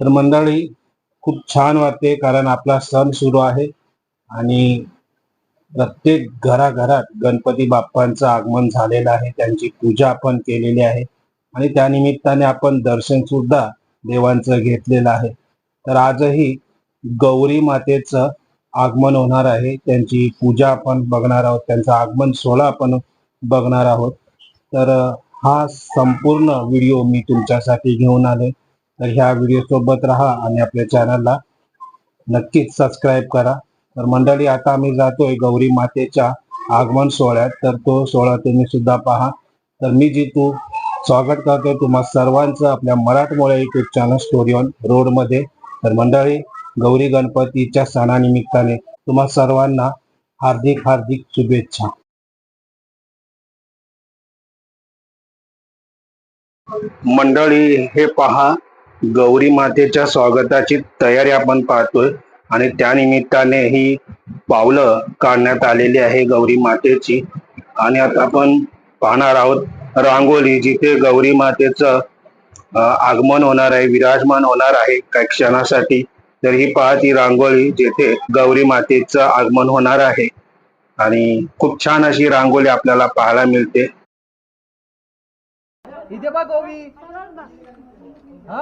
तर मंडळी खूप छान वाटते कारण आपला सण सुरू आहे आणि प्रत्येक घराघरात गणपती बाप्पांचं आगमन झालेलं आहे. त्यांची पूजा आपण केलेली आहे आणि त्यानिमित्ताने आपण दर्शन सुद्धा देवांचं घेतलेलं आहे. तर आजही गौरी मातेचं आगमन होणार आहे. त्यांची पूजा आपण बघणार आहोत. त्यांचं आगमन सोहळा आपण बघणार आहोत. तर हा संपूर्ण व्हिडिओ मी तुमच्यासाठी घेऊन आले तर ह्या व्हिडिओ सोबत राहा आणि आपल्या चॅनलला नक्कीच सबस्क्राईब करा. तर मंडळी आता आम्ही जातोय गौरी मातेच्या आगमन सोहळ्यात. तर तो सोहळा तुम्ही सुद्धा पहा. तर मी जितू स्वागत करतोय तुम्हा सर्वांचं आपल्या मराठमोळ्या युट्यूब चॅनल स्टोरी ऑन रोडमध्ये. तर मंडळी गौरी गणपतीच्या सणानिमित्ताने तुम्हा सर्वांना हार्दिक हार्दिक शुभेच्छा. मंडळी हे पहा. गौरी मातेच्या स्वागताची तयारी आपण पाहतोय. आणि त्या निमित्ताने ही पावलं काढण्यात आलेली आहे गौरी मातेची. आणि आता आपण पाहणार आहोत रांगोळी जिथे गौरी मातेचं आगमन होणार आहे विराजमान होणार आहे काही क्षणासाठी. तर ही पहा ती रांगोळी जिथे गौरी मातेचं आगमन होणार आहे. आणि खूप छान अशी रांगोळी आपल्याला पाहायला मिळते. इथे बघ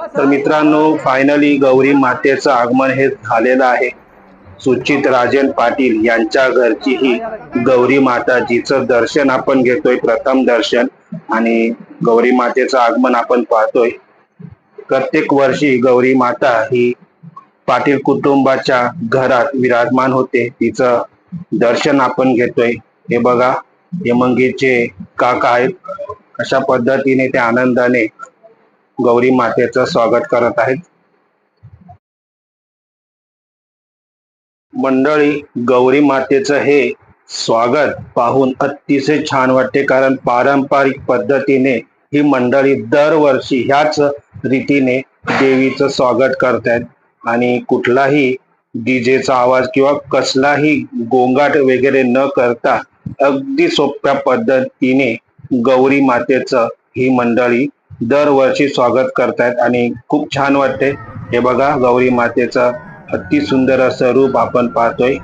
तर मित्रांनो फायनली गौरी मातेचं आगमन हे झालेलं आहे. सुचित राजन पाटील यांच्या घरची ही गौरी माताजीचं दर्शन आपण घेतोय प्रथम दर्शन. आणि गौरी मातेचं आगमन आपण पाहतोय. प्रत्येक वर्षी गौरी माता ही पाटील कुटुंबाच्या घरात विराजमान होते. तिचं दर्शन आपण घेतोय. हे बघा हे मंगीचे काका आहेत. अशा पद्धतीने ते आनंदाने गौरी मातेचं स्वागत करत आहेत. मंडळी गौरी मातेचं हे स्वागत पाहून अतिशय छान वाटते कारण पारंपरिक पद्धतीने ही मंडळी दरवर्षी ह्याच रीतीने देवीचं स्वागत करतायत. आणि कुठलाही डीजेचा आवाज किंवा कसलाही गोंगाट वगैरे न करता अगदी सोप्या पद्धतीने गौरी मातेचं ही मंडळी दरवर्षी स्वागत करतायत आणि खूप छान वाटते हे बघा गौरी मातेचं अति सुंदर असं रूप आपण पाहतोय.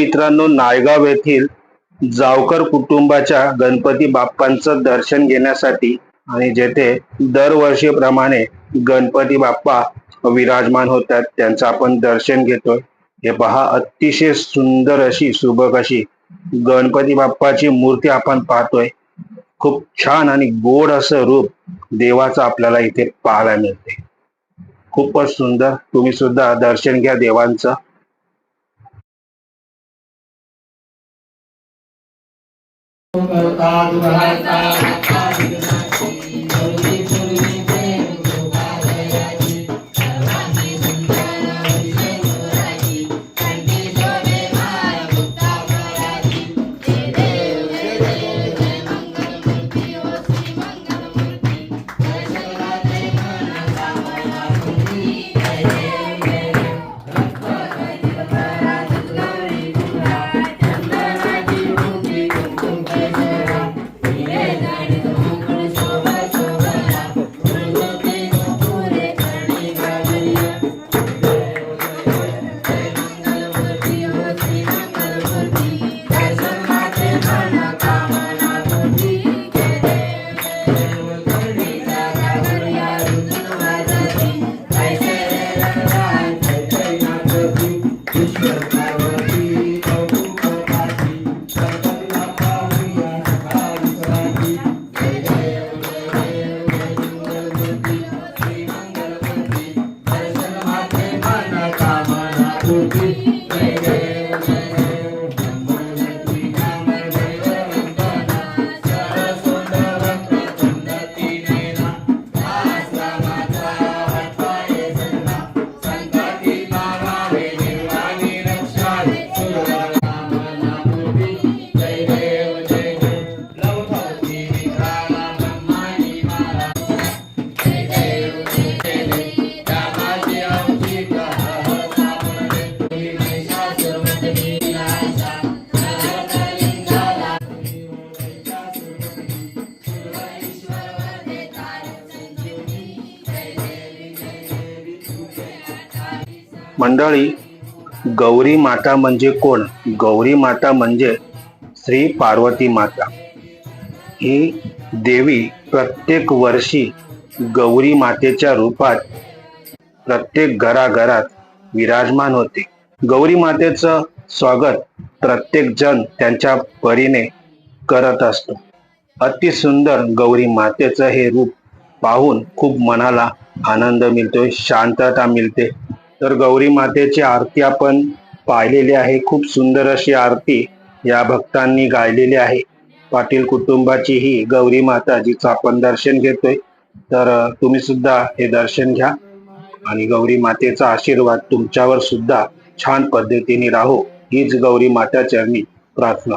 मित्रांनो नायगाव येथील जावकर कुटुंबाच्या गणपती बाप्पांचं दर्शन घेण्यासाठी आणि जेथे दरवर्षीप्रमाणे गणपती बाप्पा विराजमान होतात त्यांचं आपण दर्शन घेतोय. हे पहा अतिशय सुंदर अशी सुबक अशी गणपती बाप्पाची मूर्ती आपण पाहतोय. खूप छान आणि गोड असं रूप देवाचं आपल्याला इथे पाहायला मिळते. खूपच सुंदर. तुम्ही सुद्धा दर्शन घ्या देवांचं. करता दुराता मंडळी गौरी माता म्हणजे कोण? गौरी माता म्हणजे श्री पार्वती माता. ही देवी प्रत्येक वर्षी गौरी मातेच्या रूपात प्रत्येक घराघरात विराजमान होते. गौरी मातेचं स्वागत प्रत्येक जण त्यांच्या परीने करत असतो. अतिसुंदर गौरी मातेचं हे रूप पाहून खूप मनाला आनंद मिळतो शांतता मिळते. तर गौरी मातेची आरती आपण पाहिलेली आहे. खूप सुंदर अशी आरती या भक्तांनी गायलेली आहे. पाटील कुटुंबाची ही गौरी माता जिचं आपण दर्शन घेतोय. तर तुम्ही सुद्धा हे दर्शन घ्या आणि गौरी मातेचा आशीर्वाद तुमच्यावर सुद्धा छान पद्धतीने राहो. हीच गौरी माता चरणी प्रार्थना.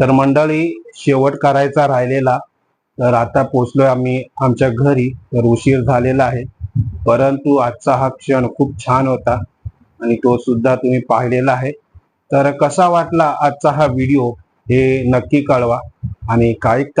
तर मंडळी शेवट करायचा राहिलेला तर आता पोचलोय आम्ही आमच्या घरी. तर उशीर झालेला आहे. परंतु आजचा हा क्षण खूप छान होता आणि तो सुद्धा तुम्ही पाहिलेला आहे. तर कसा वाटला आजचा हा व्हिडिओ हे नक्की कळवा आणि काही